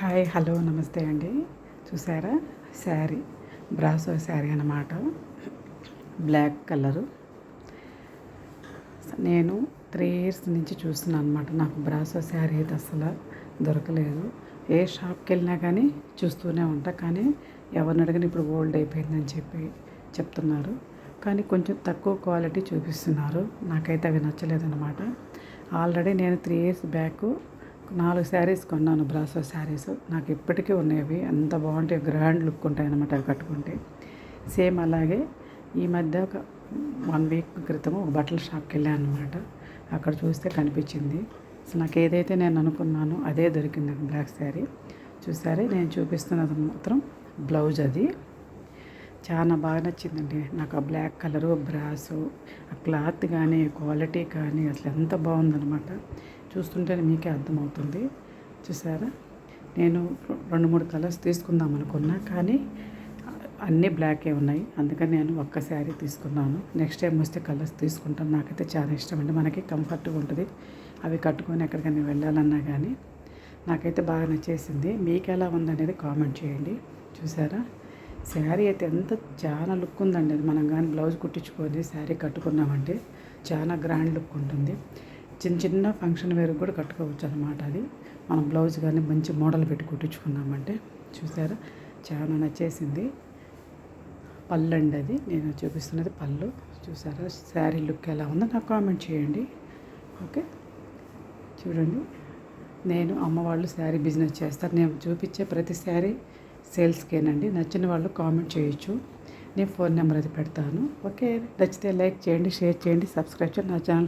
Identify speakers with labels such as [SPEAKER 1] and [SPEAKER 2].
[SPEAKER 1] Hi hello నమస్తే అండి. చూసారా? శారీ. బ్రాసో శారీ అన్నమాట. Black colour. నేను త్రీ ఇయర్స్ నుంచి చూస్తున్నాను అనమాట నాకు బ్రాసో శారీ అయితే అసలు దొరకలేదు. ఏ షాప్కి వెళ్ళినా కానీ చూస్తూనే ఉంటా. కానీ ఎవరిని అడిగిన ఇప్పుడు ఓల్డ్ అయిపోయిందని చెప్పి చెప్తున్నారు. కానీ కొంచెం తక్కువ క్వాలిటీ చూపిస్తున్నారు. నాకైతే అవి నచ్చలేదన్నమాట ఆల్రెడీ నేను త్రీ ఇయర్స్ బ్యాక్ నాలుగు శారీస్ కొన్నాను బ్రాసో శారీస్. నాకు ఇప్పటికీ ఉన్నాయి ఎంత బాగుంటాయి. గ్రాండ్ లుక్ ఉంటాయి అన్నమాట అవి కట్టుకుంటే. సేమ్ అలాగే ఈ మధ్య ఒక వన్ వీక్ క్రితం ఒక బట్టల షాప్కి వెళ్ళాను అనమాట అక్కడ చూస్తే కనిపించింది. అసలు నాకు ఏదైతే నేను అనుకున్నానో అదే దొరికింది నాకు బ్లాక్ శారీ. చూసారే నేను చూపిస్తున్నది మాత్రం బ్లౌజ్ అది. చాలా బాగా నచ్చిందండి. నాకు ఆ బ్లాక్ కలరు బ్రాసు ఆ క్లాత్ కానీ క్వాలిటీ కానీ అసలు ఎంత బాగుందనమాట చూస్తుంటేనే మీకే అర్థమవుతుంది. చూసారా? నేను రెండు మూడు కలర్స్ తీసుకుందాం అనుకున్నా కానీ అన్నీ బ్లాకే ఉన్నాయి. అందుకని నేను ఒక్క శారీ తీసుకున్నాను. నెక్స్ట్ టైం వస్తే కలర్స్ తీసుకుంటాను. నాకైతే చాలా ఇష్టం అండి. మనకి కంఫర్ట్గా ఉంటుంది. అవి కట్టుకొని ఎక్కడికైనా వెళ్ళాలన్నా కానీ నాకైతే బాగా నచ్చేసింది. మీకు ఎలా ఉందనేది కామెంట్ చేయండి. చూసారా? శారీ అయితే ఎంత చాలా లుక్ ఉందండి. అది మనం కానీ బ్లౌజ్ కుట్టించుకొని శారీ కట్టుకున్నామంటే చాలా గ్రాండ్ లుక్ ఉంటుంది. చిన్న చిన్న ఫంక్షన్ వేరు కూడా కట్టుకోవచ్చు అనమాట అది. మనం బ్లౌజ్ కానీ మంచి మోడల్ పెట్టి కుట్టించుకున్నామంటే చూసారా? చాలా నచ్చేసింది. పళ్ళు అండి అది. నేను చూపిస్తున్నది పళ్ళు. చూసారా? శారీ లుక్ ఎలా ఉందో నాకు కామెంట్ చేయండి. ఓకే? చూడండి. నేను అమ్మవాళ్ళు శారీ బిజినెస్ చేస్తారు. నేను చూపించే ప్రతి శారీ సేల్స్కేనండి నచ్చిన వాళ్ళు కామెంట్ చేయొచ్చు. నేను ఫోన్ నెంబర్ అది పెడతాను. ఓకే? నచ్చితే లైక్ చేయండి షేర్ చేయండి సబ్స్క్రైబ్ చేయండి. నా ఛానల్